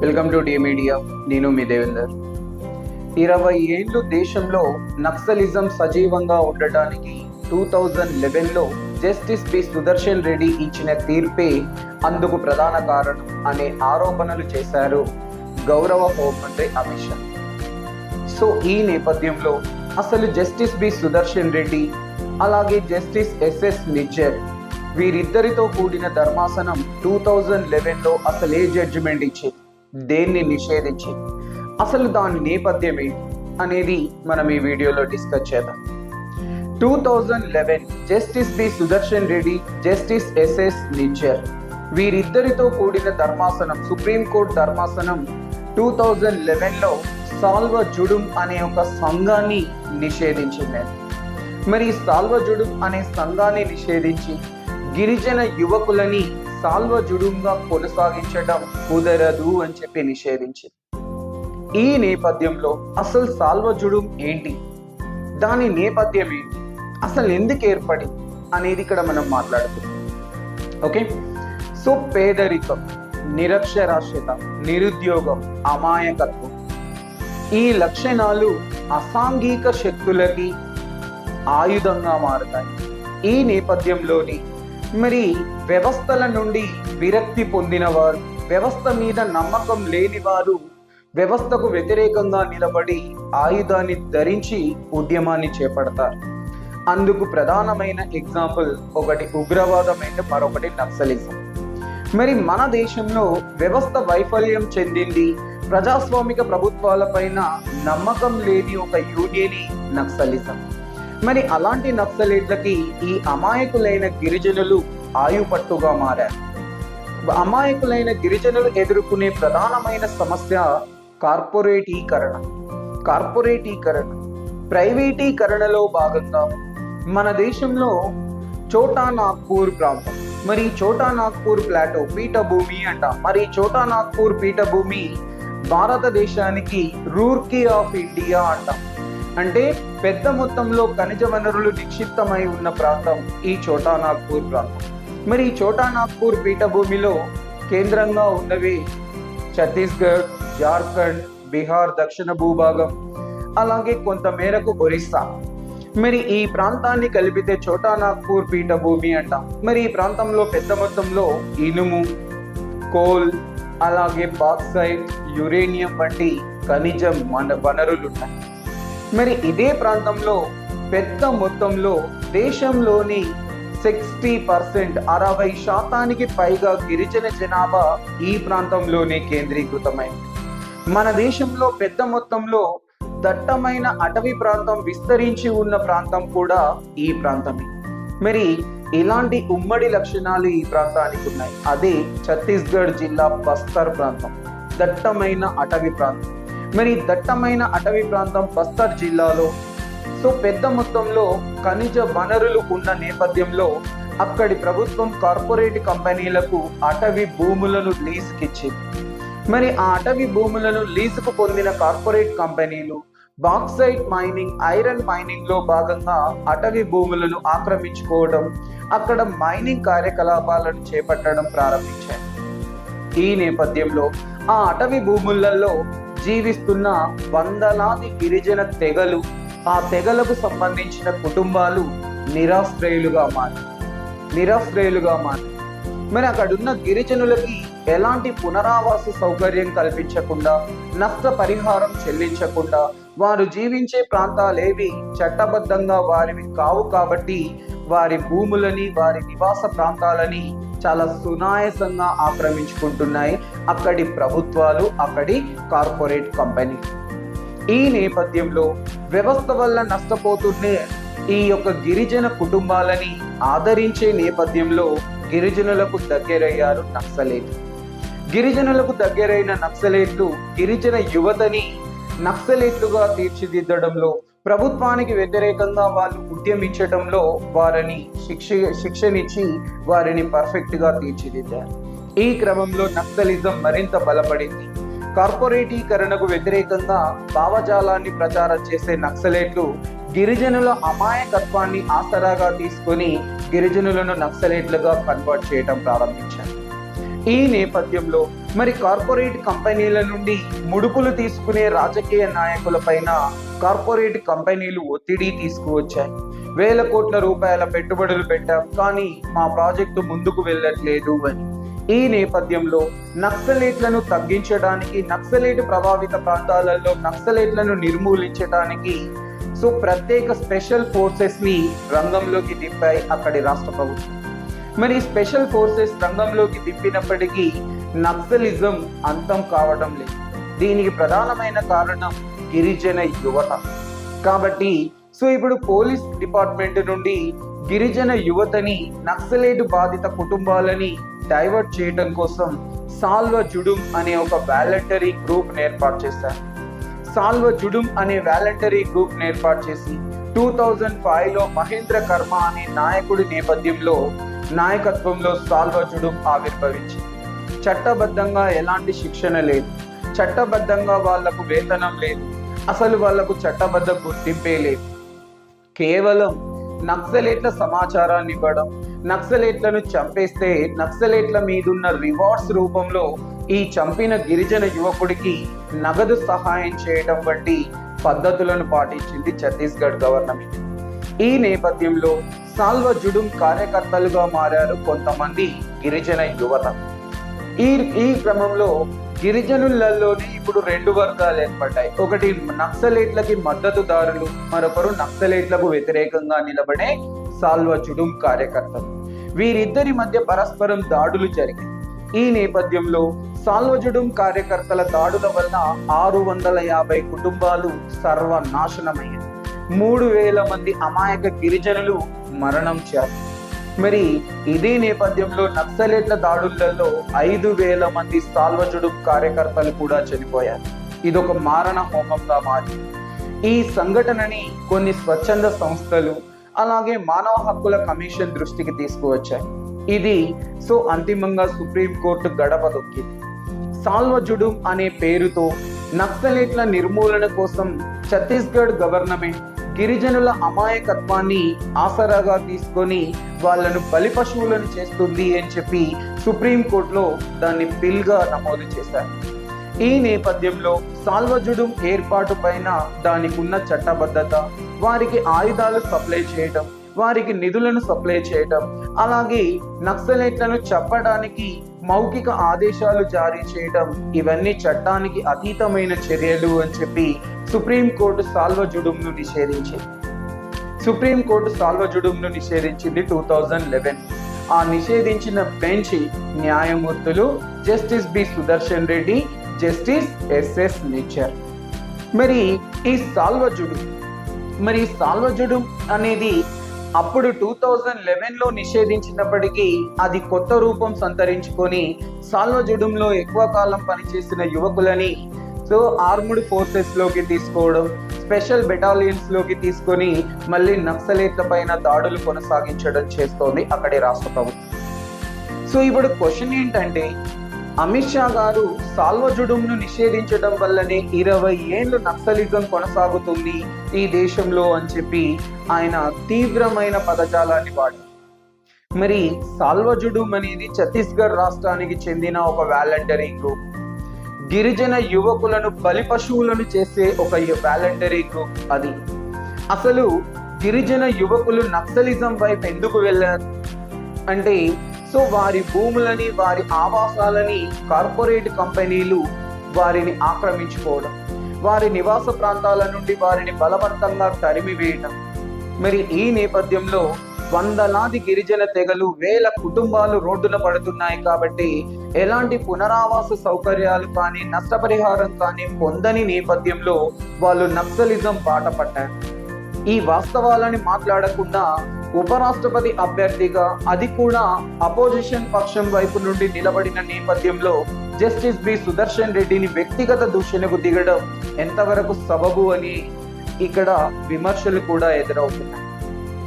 Welcome to D media. నేను మీ దేవేందర్. ఇరవై ఏళ్ళు దేశంలో నక్సలిజం సజీవంగా ఉండటానికి టూ థౌజండ్ లెవెన్లో జస్టిస్ పి సుదర్శన్ రెడ్డి ఇచ్చిన తీర్పే అందుకు ప్రధాన కారణం అనే ఆరోపణలు చేశారు గౌరవ హోంమంత్రి అమిత్ షా. సో ఈ నేపథ్యంలో అసలు జస్టిస్ బి సుదర్శన్ రెడ్డి అలాగే జస్టిస్ ఎస్ఎస్ నిజ్జర్ వీరిద్దరితో కూడిన ధర్మాసనం టూ థౌజండ్ లెవెన్లో అసలు ఏ జడ్జిమెంట్ ఇచ్చింది. దేన్ని నిషేధించి అసలు దాని నేపథ్యం ఏంటి అనేది మనం ఈ వీడియోలో డిస్కస్ చేద్దాం. Two thousand eleven justice B Sudarshan Reddy justice SS Nijjar వీరిద్దరితో కూడిన ధర్మాసనం సుప్రీంకోర్టు ధర్మాసనం టూ థౌజండ్ లెవెన్లో సాల్వ జుడుం అనే ఒక సంఘాన్ని నిషేధించింది. మరి సాల్వ జుడుం అనే సంఘాన్ని నిషేధించి గిరిజన యువకులని సాల్వ జుడుంగా కొనసాగించడం కుదరదు అని చెప్పి నిషేధించింది. ఈ నేపథ్యంలో అసలు సాల్వ జుడుం ఏంటి? దాని నేపథ్యం ఏంటి? అసలు ఎందుకు ఏర్పడి అనేది ఇక్కడ మనం మాట్లాడుతున్నాం ఓకే? సో పేదరికం నిరక్షరాస్యత నిరుద్యోగం అమాయకత్వం ఈ లక్షణాలు అసాంఘిక శక్తులకి ఆయుధంగా మారుతాయి. ఈ నేపథ్యంలోని మరి వ్యవస్థల నుండి విరక్తి పొందినవారు వ్యవస్థ మీద నమ్మకం లేని వారు వ్యవస్థకు వ్యతిరేకంగా నిలబడి ఆయుధాన్ని ధరించి ఉద్యమాన్ని చేపడతారు. అందుకు ప్రధానమైన ఎగ్జాంపుల్ ఒకటి ఉగ్రవాదమైన మరొకటి నక్సలిజం. మరి మన దేశంలో వ్యవస్థ వైఫల్యం చెందింది ప్రజాస్వామిక ప్రభుత్వాలపైన నమ్మకం లేని ఒక యూనియని నక్సలిజం. మరి అలాంటి నక్సలేట్లకి ఈ అమాయకులైన గిరిజనులు ఆయుపట్టుగా మారారు. అమాయకులైన గిరిజనులు ఎదుర్కొనే ప్రధానమైన సమస్య కార్పొరేటీకరణ. కార్పొరేటీకరణ. ప్రైవేటీకరణలో భాగంగా మన దేశంలో చోటా నాగ్పూర్ ప్రాంతం మరి చోటా నాగ్పూర్ ప్లాటో పీఠభూమి అంట. మరి చోటా నాగ్పూర్ పీఠభూమి భారతదేశానికి రూర్కీ ఆఫ్ ఇండియా అంటాం. అంటే పెద్ద మొత్తంలో ఖనిజ వనరులు నిక్షిప్తమై ఉన్న ప్రాంతం ఈ చోటానాగ్పూర్ ప్రాంతం. మరి ఈ చోటా నాగ్పూర్ పీఠభూమిలో కేంద్రంగా ఉన్నవి ఛత్తీస్గఢ్ జార్ఖండ్ బీహార్ దక్షిణ భూభాగం అలాగే కొంత మేరకు ఒరిస్సా. మరి ఈ ప్రాంతాన్ని కలిపితే చోటా నాగ్పూర్ పీఠభూమి అంటాం. మరి ఈ ప్రాంతంలో పెద్ద మొత్తంలో ఇనుము కోల్ అలాగే బాక్సైట్ యురేనియం వంటి ఖనిజ వనరులు ఉన్నాయి మరి ఇదే ప్రాంతంలో పెద్ద మొత్తంలో దేశంలోని సిక్స్టీ పర్సెంట్ అరవై శాతానికి పైగా గిరిజన జనాభా ఈ ప్రాంతంలోనే కేంద్రీకృతమైంది. మన దేశంలో పెద్ద మొత్తంలో దట్టమైన అటవీ ప్రాంతం విస్తరించి ఉన్న ప్రాంతం కూడా ఈ ప్రాంతమే. మరి ఇలాంటి ఉమ్మడి లక్షణాలు ఈ ప్రాంతానికి ఉన్నాయి. అదే ఛత్తీస్గఢ్ జిల్లా బస్తర్ ప్రాంతం దట్టమైన అటవీ ప్రాంతం. మరి దట్టమైన అటవీ ప్రాంతం బస్తర్ జిల్లాలో. సో పెద్ద మొత్తంలో ఖనిజ వనరులు ఉన్న నేపథ్యంలో అక్కడి ప్రభుత్వం కార్పొరేట్ కంపెనీలకు అటవీ భూములను లీజుకిచ్చింది. మరి ఆ అటవీ భూములను లీజుకు పొందిన కార్పొరేట్ కంపెనీలు బాక్సైట్ మైనింగ్ ఐరన్ మైనింగ్లో భాగంగా అటవీ భూములను ఆక్రమించుకోవడం అక్కడ మైనింగ్ కార్యకలాపాలను చేపట్టడం ప్రారంభించాయి. ఈ నేపథ్యంలో ఆ అటవీ భూములలో జీవిస్తున్న వందలాది గిరిజన తెగలు ఆ తెగలకు సంబంధించిన కుటుంబాలు నిరాశ్రయులుగా మారి నిరాశ్రయులుగా మారి. మరి అక్కడున్న గిరిజనులకి ఎలాంటి పునరావాస సౌకర్యం కల్పించకుండా నష్ట పరిహారం చెల్లించకుండా వారు జీవించే ప్రాంతాలేవి చట్టబద్ధంగా వారివి కావు కాబట్టి వారి భూములని వారి నివాస ప్రాంతాలని చాలా సునాయసంగా ఆక్రమించుకుంటున్నాయి అక్కడి ప్రభుత్వాలు అక్కడి కార్పొరేట్ కంపెనీ. ఈ నేపథ్యంలో వ్యవస్థ వల్ల నష్టపోతుండే ఈ యొక్క గిరిజన కుటుంబాలని ఆదరించే నేపథ్యంలో గిరిజనులకు దగ్గరయ్యారు నక్సలేట్లు గిరిజనులకు దగ్గరైన నక్సలేట్లు గిరిజన యువతని నక్సలేట్లుగా తీర్చిదిద్దడంలో ప్రభుత్వానికి వ్యతిరేకంగా వాళ్ళు ఉద్యమించడంలో వారిని శిక్ష శిక్షనిచ్చి వారిని పర్ఫెక్ట్గా తీర్చిదిద్దారు. ఈ క్రమంలో నక్సలిజం మరింత బలపడింది. కార్పొరేటీకరణకు వ్యతిరేకంగా భావజాలాన్ని ప్రచారం చేసే నక్సలేట్లు గిరిజనుల అమాయకత్వాన్ని ఆసరాగా తీసుకొని గిరిజనులను నక్సలేట్లుగా కన్వర్ట్ చేయడం ప్రారంభించారు. ఈ నేపథ్యంలో మరి కార్పొరేట్ కంపెనీల నుండి ముడుపులు తీసుకునే రాజకీయ నాయకులపైన కార్పొరేట్ కంపెనీలు ఒత్తిడి తీసుకువచ్చాయి. వేల కోట్ల రూపాయల పెట్టుబడులు పెట్టాం కానీ మా ప్రాజెక్టు ముందుకు వెళ్ళట్లేదు అని. ఈ నేపథ్యంలో నక్సలేట్లను తగ్గించడానికి నక్సలేట్ ప్రభావిత ప్రాంతాలలో నక్సలేట్లను నిర్మూలించడానికి సో ప్రత్యేక స్పెషల్ ఫోర్సెస్ని రంగంలోకి దింపాయి అక్కడి రాష్ట్ర ప్రభుత్వం. మరి స్పెషల్ ఫోర్సెస్ రంగంలోకి దింపినప్పటికీ నక్సలిజం అంతం కావడం లేదు. దీనికి ప్రధానమైన కారణం గిరిజన యువత. కాబట్టి సో ఇప్పుడు పోలీస్ డిపార్ట్మెంట్ నుండి గిరిజన యువతని నక్సలేట్ బాధిత కుటుంబాలని డైవర్ట్ చేయడం కోసం సాల్వ జుడుం అనే ఒక వాలంటరీ గ్రూప్ ఏర్పాటు చేశారు. సాల్వ జుడుం అనే వాలంటరీ గ్రూప్ ఏర్పాటు చేసి టూ థౌజండ్ ఫైవ్లో మహేంద్ర కర్మ అనే నాయకుడి నేపథ్యంలో నాయకత్వంలో సాల్వచుడు ఆవిర్భవించింది. చట్టబద్ధంగా ఎలాంటి శిక్షణ లేదు. చట్టబద్ధంగా వాళ్ళకు వేతనం లేదు. అసలు వాళ్ళకు చట్టబద్ధ గుర్తింపే లేదు. కేవలం నక్సలేట్ల సమాచారాన్ని ఇవ్వడం నక్సలేట్లను చంపేస్తే నక్సలేట్ల మీదున్న రివార్డ్స్ రూపంలో ఈ చంపిన గిరిజన యువకుడికి నగదు సహాయం చేయడం వంటి పద్ధతులను పాటించింది ఛత్తీస్గఢ్ గవర్నమెంట్. ఈ నేపథ్యంలో సాల్వ జుడుం కార్యకర్తలుగా మారారు కొంతమంది గిరిజన యువత. ఈ ఈ క్రమంలో గిరిజనులలోనే ఇప్పుడు రెండు వర్గాలు ఏర్పడ్డాయి. ఒకటి నక్సలేట్లకి మద్దతుదారులు మరొకరు నక్సలేట్లకు వ్యతిరేకంగా నిలబడే సాల్వ జుడుం కార్యకర్తలు. వీరిద్దరి మధ్య పరస్పరం దాడులు జరిగాయి. ఈ నేపథ్యంలో సాల్వజుడుం కార్యకర్తల దాడుల వల్ల ఆరు వందల యాభై కుటుంబాలు సర్వనాశనమయ్యాయి. మూడు వేల మంది అమాయక గిరిజనులు మరణం చేశారు. మరి ఇదే నేపథ్యంలో నక్సలేట్ల దాడులలో ఐదు వేల మంది సాల్వజుడు కార్యకర్తలు కూడా చనిపోయారు. ఇదొక మారణ హోమంగా మారింది. ఈ సంఘటనని కొన్ని స్వచ్ఛంద సంస్థలు అలాగే మానవ హక్కుల కమిషన్ దృష్టికి తీసుకువచ్చాయి. ఇది సో అంతిమంగా సుప్రీంకోర్టు గడప దొక్కింది సాల్వజుడు అనే పేరుతో నక్సలేట్ల నిర్మూలన కోసం ఛత్తీస్గఢ్ గవర్నమెంట్ గిరిజనుల అమాయకత్వాన్ని ఆసరాగా తీసుకొని వాళ్ళను బలి పశువులను చేస్తుంది అని చెప్పి సుప్రీంకోర్టులో దాన్ని బిల్గా నమోదు చేశారు. ఈ నేపథ్యంలో సాల్వజుడుం ఏర్పాటు పైన దానికి ఉన్న చట్టబద్ధత వారికి ఆయుధాలు సప్లై చేయడం వారికి నిధులను సప్లై చేయడం అలాగే నక్సలైట్లను చెప్పడానికి మౌఖిక ఆదేశాలు జారీ చేయడం ఇవన్నీ చట్టానికి అతీతమైన చర్యలు అని చెప్పి సుప్రీంకోర్టు సాల్వజుడుంను నిషేధించింది. సుప్రీంకోర్టు సాల్వజుడుంను నిషేధించింది టూ థౌజండ్ లెవెన్. ఆ నిషేధించిన బెంచ్ న్యాయమూర్తులు justice B Sudarshan Reddy justice SS Nijjar. మరి ఈ సాల్వజుడు మరి సాల్వజుడు అనేది అప్పుడు టూ థౌజండ్ లెవెన్లో నిషేధించినప్పటికీ అది కొత్త రూపం సంతరించుకొని సాల్వజుడంలో ఎక్కువ కాలం పనిచేసిన యువకులని సో ఆర్మ్డ్ ఫోర్సెస్లోకి తీసుకోవడం స్పెషల్ బెటాలియన్స్లోకి తీసుకొని మళ్ళీ నక్సలేట్ల పైన దాడులు కొనసాగించడం చేస్తోంది అక్కడి రాష్ట్ర ప్రభుత్వం. సో ఇప్పుడు క్వశ్చన్ ఏంటంటే అమిత్ షా గారు సాల్వజుడుంను నిషేధించడం వల్లనే ఇరవై ఏళ్ళు నక్సలిజం కొనసాగుతుంది ఈ దేశంలో అని చెప్పి ఆయన తీవ్రమైన పదజాలాన్ని వాడు మరి సాల్వజుడుం అనేది ఛత్తీస్గఢ్ రాష్ట్రానికి చెందిన ఒక వాలంటరీ గ్రూప్. గిరిజన యువకులను బలి పశువులను చేసే ఒక వాలంటరీ గ్రూప్ అది. అసలు గిరిజన యువకులు నక్సలిజం వైపు ఎందుకు వెళ్ళారు? అంటే సో వారి భూములని వారి ఆవాసాలని కార్పొరేట్ కంపెనీలు వారిని ఆక్రమించుకోవడం వారి నివాస ప్రాంతాల నుండి వారిని బలవంతంగా తరిమివేయడం. మరి ఈ నేపథ్యంలో వందలాది గిరిజన తెగలు వేల కుటుంబాలు రోడ్డున పడుతున్నాయి కాబట్టి ఎలాంటి పునరావాస సౌకర్యాలు కానీ నష్టపరిహారం కానీ పొందని నేపథ్యంలో వాళ్ళు నక్సలిజం బాట పట్టారు. ఈ వాస్తవాలని మాట్లాడకుండా ఉపరాష్ట్రపతి అభ్యర్థిగా అది కూడా అపోజిషన్ పక్షం వైపు నుండి నిలబడిన నేపథ్యంలో జస్టిస్ బి. సుదర్శన్ రెడ్డిని వ్యక్తిగత దూషణకు దిగడం ఎంతవరకు సబబు అని ఇక్కడ విమర్శలు కూడా ఎదురవుతున్నాయి.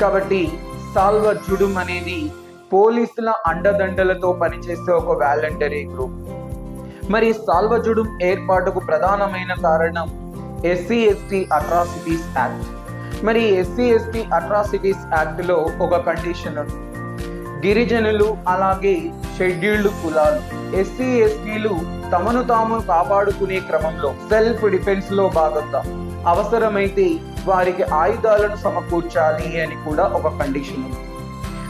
కాబట్టి సాల్వ జుడుం అనేది పోలీసుల అండదండలతో పనిచేసే ఒక వాలంటరీ గ్రూప్. మరి సాల్వ జుడుం ఏర్పాటుకు ప్రధానమైన కారణం ఎస్సీ ఎస్టీ అట్రాసిటీస్ యాక్ట్. మరి ఎస్సీ ఎస్టీ అట్రాసిటీస్ యాక్ట్లో ఒక కండిషన్ ఉంది. గిరిజనులు అలాగే షెడ్యూల్డ్ కులాలు. ఎస్సీ ఎస్టీలు తమను తాము కాపాడుకునే క్రమంలో సెల్ఫ్ డిఫెన్స్లో భాగంగా అవసరమైతే వారికి ఆయుధాలను సమకూర్చాలి అని కూడా ఒక కండిషన్ ఉంది.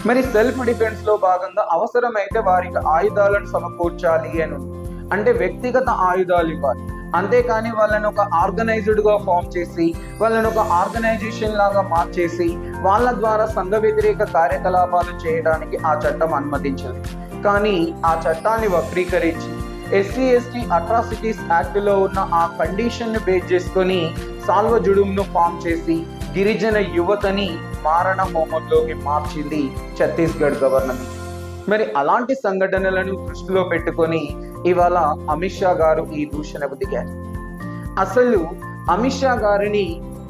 మరి సెల్ఫ్ డిఫెన్స్లో భాగంగా అవసరమైతే వారికి ఆయుధాలను సమకూర్చాలి అని ఉంది. అంటే వ్యక్తిగత ఆయుధాలు ఇవ్వాలి. అంతేకాని వాళ్ళని ఒక ఆర్గనైజ్డ్గా ఫామ్ చేసి వాళ్ళని ఒక ఆర్గనైజేషన్ లాగా మార్చేసి వాళ్ళ ద్వారా సంఘ వ్యతిరేక కార్యకలాపాలు చేయడానికి ఆ చట్టం అనుమతించింది. కానీ ఆ చట్టాన్ని వక్రీకరించి ఎస్సీ ఎస్టీ అట్రాసిటీస్ యాక్ట్లో ఉన్న ఆ కండిషన్ను బేస్ చేసుకొని సాల్వ జుడుంను ఫామ్ చేసి గిరిజన యువతని మారణ హోమంలోకి మార్చింది ఛత్తీస్గఢ్ గవర్నమెంట్. మరి అలాంటి సంఘటనలను దృష్టిలో పెట్టుకొని ఇవాళ అమిత్ షా గారు ఈ దూషణకు దిగారు. అసలు అమిత్ షా గారిని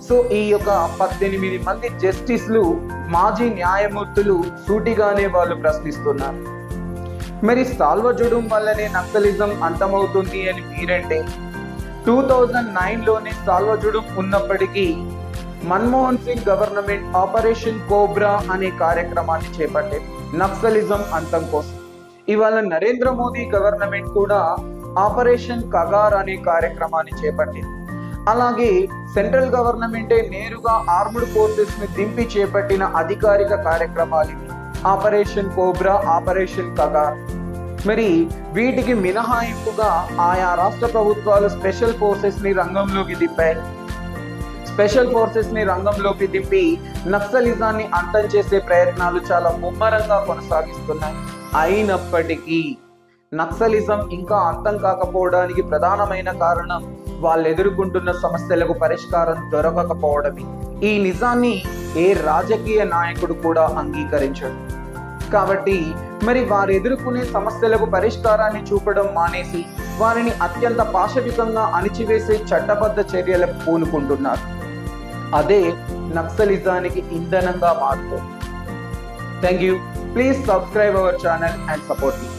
సో ఈ యొక్క పద్దెనిమిది మంది జస్టిస్లు మాజీ న్యాయమూర్తులు సూటిగానే వాళ్ళు ప్రశ్నిస్తున్నారు. మరి సాల్వజుడం వల్లనే నక్సలిజం అంతమవుతుంది అని మీరంటే టూ థౌజండ్ నైన్లోనే సాల్వజుడం ఉన్నప్పటికీ Manmohan Singh government operation cobra అనే కార్యక్రమాన్ని చేపట్టింది నక్సలిజం అంతం కోసం. ఇవాళ నరేంద్ర మోదీ గవర్నమెంట్ కూడా ఆపరేషన్ కగార్ అనే కార్యక్రమాన్ని చేపట్టింది. అలాగే సెంట్రల్ గవర్నమెంటే నేరుగా ఆర్మ్డ్ ఫోర్సెస్ని దింపి చేపట్టిన అధికారిక కార్యక్రమాలు ఆపరేషన్ కోబ్రా ఆపరేషన్ కగార్. మరి వీటికి మినహాయింపుగా ఆయా రాష్ట్ర ప్రభుత్వాలు స్పెషల్ ఫోర్సెస్ని రంగంలోకి దింపాయి. స్పెషల్ ఫోర్సెస్ని రంగంలోకి దింపి నక్సలిజాన్ని అంతం చేసే ప్రయత్నాలు చాలా ముమ్మరంగా కొనసాగిస్తున్నాయి. అయినప్పటికీ నక్సలిజం ఇంకా అంతం కాకపోవడానికి ప్రధానమైన కారణం వాళ్ళు ఎదుర్కొంటున్న సమస్యలకు పరిష్కారం దొరకకపోవడమే. ఈ నిజాన్ని ఏ రాజకీయ నాయకుడు కూడా అంగీకరించడు. కాబట్టి మరి వారు ఎదుర్కొనే సమస్యలకు పరిష్కారాన్ని చూపడం మానేసి వారిని అత్యంత పాశవికంగా అణిచివేసే చట్టబద్ధ చర్యలకు పూనుకుంటున్నారు. అదే నక్సలిజానికి ఇంధనంగా మారుతుంది thank you please subscribe our channel and support me